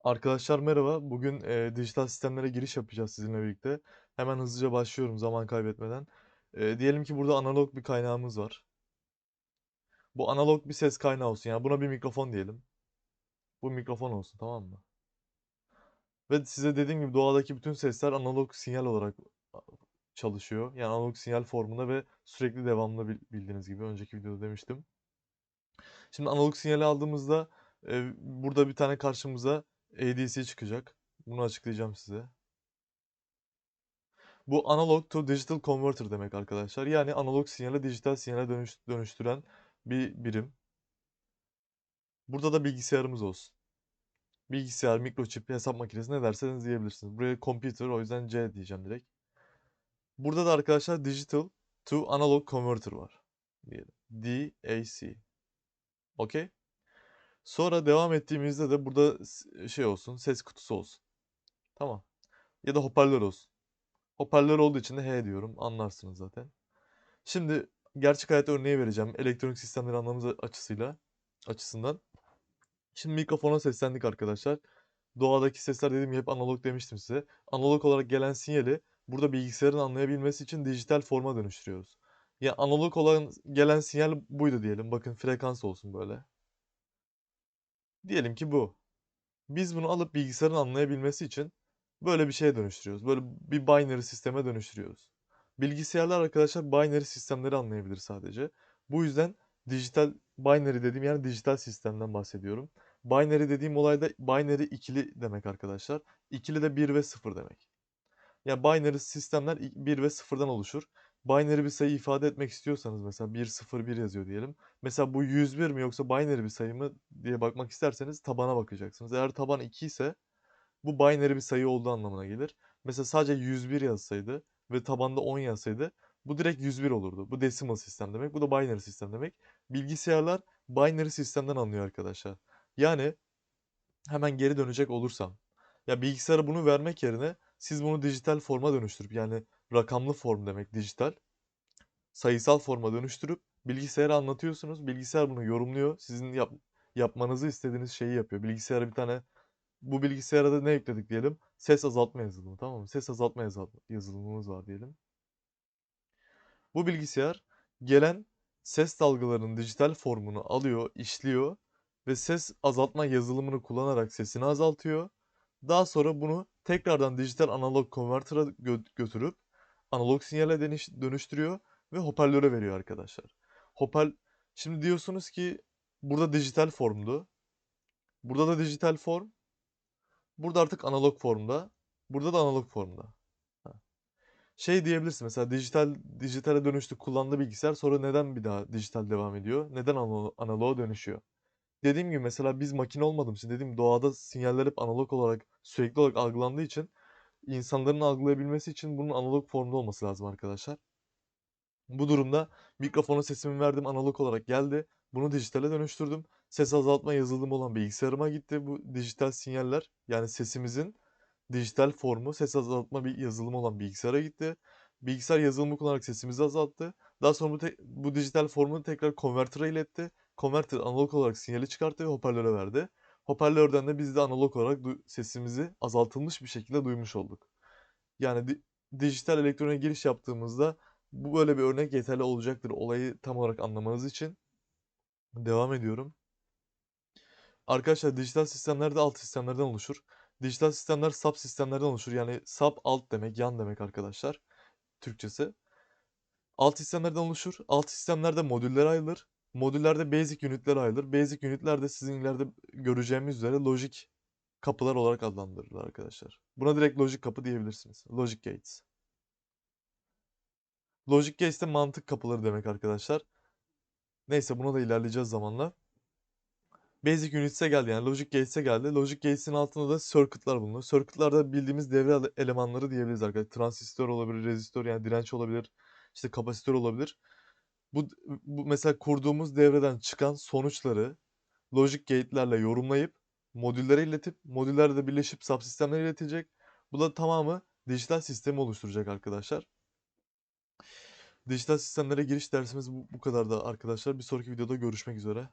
Arkadaşlar merhaba. Bugün, eee, dijital sistemlere giriş yapacağız sizinle birlikte. Hemen hızlıca başlıyorum zaman kaybetmeden. Eee, diyelim ki burada analog bir kaynağımız var. Bu analog bir ses kaynağı olsun. Yani buna bir mikrofon diyelim. Bu mikrofon olsun, tamam mı? Ve size dediğim gibi doğadaki bütün sesler analog sinyal olarak çalışıyor. Yani analog sinyal formunda ve sürekli devamlı bil bildiğiniz gibi önceki videoda demiştim. Şimdi analog sinyali aldığımızda, eee, burada bir tane karşımıza ADC çıkacak. Bunu açıklayacağım size. Bu analog to digital converter demek arkadaşlar. Yani analog sinyali dijital sinyale dönüş dönüştüren bir birim. Burada da bilgisayarımız olsun. Bilgisayar, mikroçip, hesap makinesi ne derseniz diyebilirsiniz. Buraya computer o yüzden C diyeceğim direkt. Burada da arkadaşlar digital to analog converter var. Diyelim. DAC. Okay. Sonra devam ettiğimizde de burada s şey olsun, ses kutusu olsun. Tamam. Ya da hoparlör olsun. Hoparlör olduğu için de H diyorum. Anlarsınız zaten. Şimdi gerçek hayat örneği vereceğim. Elektronik sistemleri anlamamız açısıyla açısından. Şimdi mikrofona seslendik arkadaşlar. Doğadaki sesler dediğim hep analog demiştim size. Analog olarak gelen sinyali burada bilgisayarın anlayabilmesi için dijital forma dönüştürüyoruz. Ya analog olan gelen sinyal buydu diyelim. Bakın frekans olsun böyle. Diyelim ki bu. Biz bunu alıp bilgisayarın anlayabilmesi için böyle bir şeye dönüştürüyoruz. Böyle bir binary sisteme dönüştürüyoruz. Bilgisayarlar arkadaşlar binary sistemleri anlayabilir sadece. Bu yüzden dijital binary dediğim yani dijital sistemden bahsediyorum. Binary dediğim olayda binary ikili demek arkadaşlar. İkili de 1 ve 0 demek. Ya binary sistemler 1 ve 0'dan oluşur. Binary bir sayı ifade etmek istiyorsanız mesela 1 0 1 yazıyor diyelim. Mesela bu 101 mi yoksa binary bir sayı mı diye bakmak isterseniz tabana bakacaksınız. Eğer taban 2 ise bu binary bir sayı olduğu anlamına gelir. Mesela sadece 101 yazsaydı ve tabanda 10 yazsaydı bu direkt 101 olurdu. Bu decimal sistem demek. Bu da binary sistem demek. Bilgisayarlar binary sistemden anlıyor arkadaşlar. Yani hemen geri dönecek olursam ya bilgisayara bunu vermek yerine siz bunu dijital forma dönüştürüp yani rakamlı form demek dijital sayısal forma dönüştürüp bilgisayara anlatıyorsunuz. Bilgisayar bunu yorumluyor. Sizin yap yapmanızı istediğiniz şeyi yapıyor. Bilgisayara bir tane bu bilgisayara da ne yükledik diyelim? Ses azaltma yazılımı, tamam mı? Ses azaltma yazıl yazılımımız var diyelim. Bu bilgisayar gelen ses dalgalarının dijital formunu alıyor, işliyor ve ses azaltma yazılımını kullanarak sesini azaltıyor. Daha sonra bunu tekrardan dijital analog konvertera gö götürüp analog sinyale dönüş dönüştürüyor ve hoparlöre veriyor arkadaşlar. Hopar Şimdi diyorsunuz ki burada dijital formdu. Burada da dijital form. Burada artık analog formda. Burada da analog formda. Şey diyebilirsin mesela dijital dijitale dönüştü kullandığı bilgisayar sonra neden bir daha dijital devam ediyor? Neden analo analoğa dönüşüyor? Dediğim gibi mesela biz makine olmadığımız için dediğim doğada sinyaller hep analog olarak sürekli olarak algılandığı için insanların algılayabilmesi için bunun analog formda olması lazım arkadaşlar. Bu durumda mikrofona sesimi verdim analog olarak geldi. Bunu dijitale dönüştürdüm. Ses azaltma yazılımı olan bilgisayarıma gitti bu dijital sinyaller. Yani sesimizin dijital formu ses azaltma bir yazılımı olan bilgisayara gitti. Bilgisayar yazılımı kullanarak sesimizi azalttı. Daha sonra bu, bu dijital formu tekrar konvertöre iletti. Konvertör analog olarak sinyali çıkarttı ve hoparlöre verdi. Hoparlörden de biz de analog olarak sesimizi azaltılmış bir şekilde duymuş olduk. Yani di- dijital elektroniğe giriş yaptığımızda bu böyle bir örnek yeterli olacaktır olayı tam olarak anlamanız için. Devam ediyorum. Arkadaşlar dijital sistemler de alt sistemlerden oluşur. Dijital sistemler sub sistemlerden oluşur. Yani sub alt demek, yan demek arkadaşlar. Türkçesi. Alt sistemlerden oluşur. Alt sistemlerde modüller ayrılır. Modüllerde basic unitler ayrılır. Basic unitler de sizin ileride göreceğimiz üzere logic kapılar olarak adlandırılır arkadaşlar. Buna direkt logic kapı diyebilirsiniz. Logic gates. Logic gates de mantık kapıları demek arkadaşlar. Neyse buna da ilerleyeceğiz zamanla. Basic Units'e geldi yani Logic Gates'e geldi. Logic Gates'in altında da circuit'lar bulunuyor. Circuit'larda bildiğimiz devre ele- elemanları diyebiliriz arkadaşlar. Transistör olabilir, rezistör yani direnç olabilir, işte kapasitör olabilir. Bu, bu mesela kurduğumuz devreden çıkan sonuçları logic gate'lerle yorumlayıp modüllere iletip modüller de birleşip subsistemlere iletilecek. Bu da tamamı dijital sistemi oluşturacak arkadaşlar. Dijital sistemlere giriş dersimiz bu, bu kadar da arkadaşlar. Bir sonraki videoda görüşmek üzere.